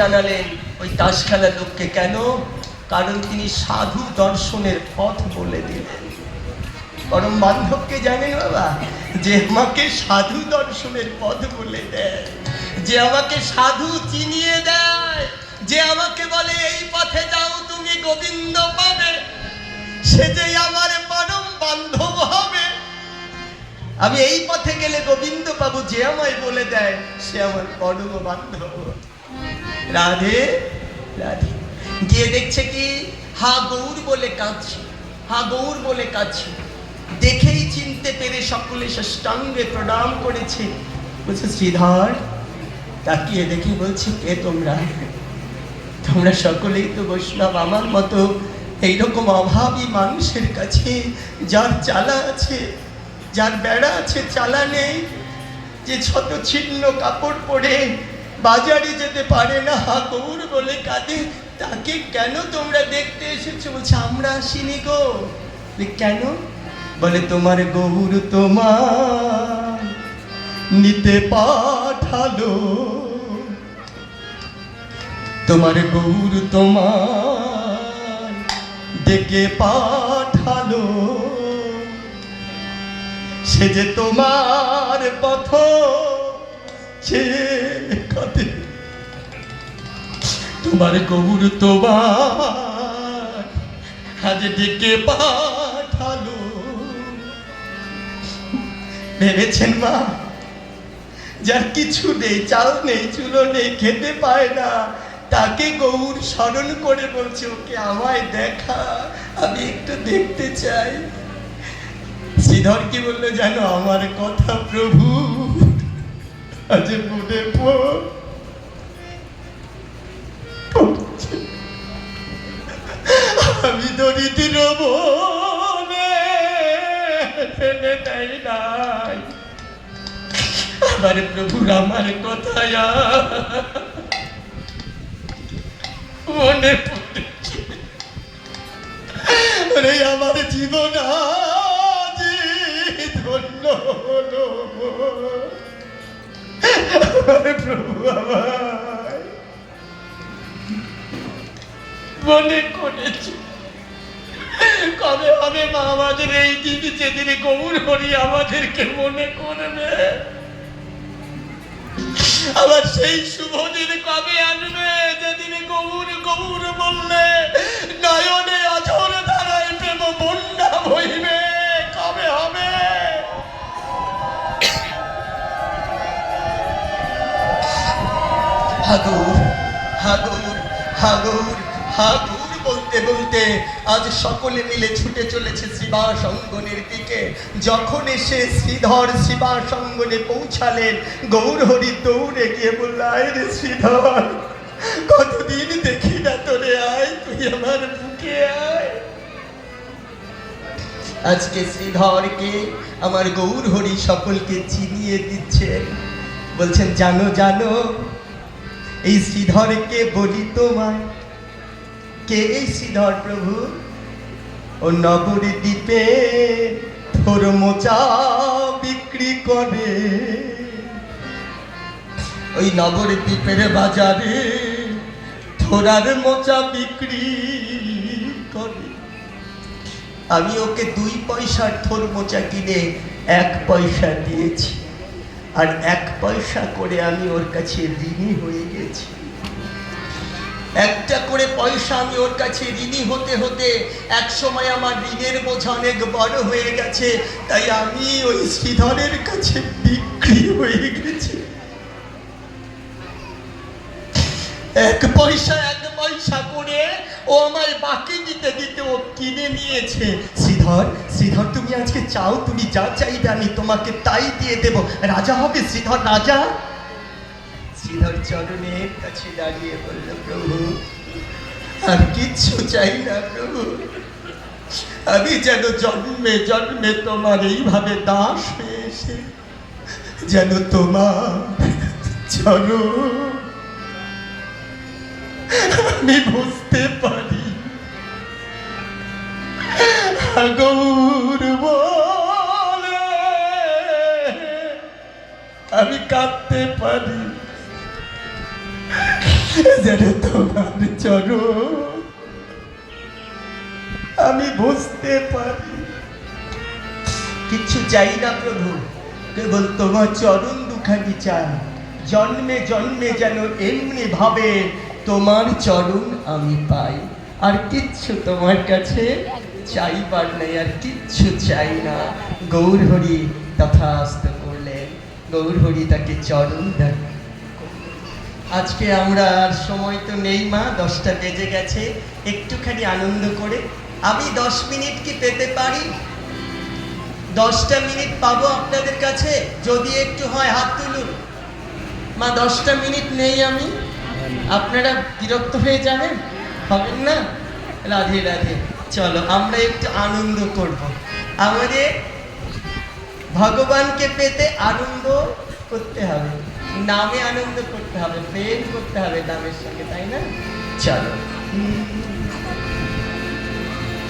জানালেন ওই তাস খেলার লোককে, কেন? কারণ তিনি সাধু দর্শনের পথ বলে দিলেন। পরম বান্ধবকে জানেন বাবা, যে আমাকে সাধু দর্শনের পথ বলে দেয়, যে আমাকে সাধু চিনিয়ে দেয়, যে আমাকে বলে, এই পথে যাও তুমি গোবিন্দ পাবে, সে যে আমার পরম বান্ধব হবে। আমি এই পথে গেলে গোবিন্দ পাবো, যে আমায় বলে দেয়, সে আমার পরম বান্ধব রাধে রাধে। গিয়ে দেখছে কি, হা গৌর বলে কাঁদছে, হা গৌর বলে কাঁদছে। দেখেই চিনতে পেরে সকলে সাষ্টাঙ্গে প্রণাম করেছে। বলছে, শ্রীধর, তাকিয়ে দেখে বলছে, কে তোমরা? তোমরা সকলেই তো বৈষ্ণব, আমার মতো এইরকম অভাবী মানুষের কাছে, যার চালা আছে, যার বেড়া আছে, চালা নেই, যে ছত ছিন্ন কাপড় পরে বাজারে যেতে পারে না হা গৌর বলে কাঁদে। তাকে কেন তোমরা দেখতে এসেছ? বলছে, আমরা আসিনি গো। কেন? বলে, তোমার গৌর তোমার নিতে পাঠালো। তোমার গৌর তোমার ডেকে পাঠালো। সে যে তোমার পথ, সে কাঁদে তোমার গৌর তোমার আজ ডেকে পাঠালো। ভেবেছেন মা, যার কিছু নেই, চাল নেই, চুলো নেই, খেতে পায় না, তাকে গৌর স্মরণ করে বলছে, ওকে আমায় দেখা, আমি একটু দেখতে চাই। শ্রীধর কি বলল জানো? আমার কথা প্রভু আজ মনে আমি দরিদ্র ফেলে দেয় নাই আমার প্রভুর আমার কথা মনে পড়েছে আমার জীবন ধন্য হলো মনে করেছে। কবে হবে মা আমাদের এই দিন যেদিন গৌর হরি আমাদেরকে মনে করবে? আবার সেই শুভ দিন কবে আসবে? যেদিন গৌর গৌর বললে, নয়নে হাগুর হাগুর হাগুর হাগুর বলতে বলতে আজ সকলে মিলে ছুটে চলেছে শিবা সঙ্গনের দিকে। যখন এসে শ্রীধর শিবা সঙ্গনে পৌঁছালেন, গৌরহরি দৌড়ে গিয়ে বলল, আয় রে শ্রীধর, কতদিন দেখি না তোরে, আয়, তুই আমার বুকে আয়। আজকে শ্রীধরকে আমার গৌরহরি সকলকে চিনিয়ে দিচ্ছেন। বলছেন, জানো জানো এই শ্রীধরকে বলি তোমায়? কে এই শ্রীধর প্রভু? ও নগরী দ্বীপে মোচা বিক্রি করে। ওই নগর দ্বীপের বাজারে থোরার মোচা বিক্রি করে। আমি ওকে দুই পয়সার থোর মোচা কিনে এক পয়সা দিয়েছি। আর এক পয়সা করে আমি ওর কাছে ঋণী হয়ে গেছি। একটা করে পয়সা আমি ওর কাছে ঋণী হতে হতে এক সময় আমার ঋণের বোঝা অনেক বড় হয়ে গেছে, তাই আমি ওই শ্রীধরের কাছে বিক্রি হয়ে গেছি। এক পয়সা এক পয়সা করে ও আমায় বাকি দিতে দিতে ও কিনে নিয়েছে। শ্রীধর শ্রীধর, তুমি আজকে চাও, তুমি যা চাইবে আমি তোমাকে তাই দিয়ে দেব। রাজা হবে শ্রীধর, রাজা? শ্রীধর চরণের কাছে দাঁড়িয়ে বলল, প্রভু, আর কিচ্ছু চাই না প্রভু। আমি যেন জন্মে জন্মে তোমার এইভাবে দাস হয়ে এসে যেন তোমার চরণ আমি বুঝতে পারি। গৌর বলে, আমি কাঁদতে পারি। যেন তোমার চরণ আমি বুঝতে পারি। কিচ্ছু চাই না প্রভু, কেবল তোমার চরণ দুখানি চাই। জন্মে জন্মে যেন এমনি ভাবে তোমার চরণ আমি পাই। আর কিচ্ছু তোমার কাছে চাইবার নেই আর কিচ্ছু চাই না। গৌর হরি তথাস্ত করলেন। গৌর হরি তাকে চরণ দেন আজকে আমরা আর সময় তো নেই মা, দশটা বেজে গেছে। একটুখানি আনন্দ করে আমি দশ মিনিট কি পেতে পারি? দশটা মিনিট পাবো আপনাদের কাছে? যদি একটু হয় হাত তুলুন। মা, দশটা মিনিট নেই আমি। আপনারা বিরক্ত হয়ে যাবেন? হবেন না? রাধে রাধে। চলো আমরা একটু আনন্দ করব। আমাদের ভগবানকে পেতে আনন্দ করতে হবে। নামে আনন্দ করতে হবে প্রেম করতে হবে নামের সঙ্গে তাই না? চলো।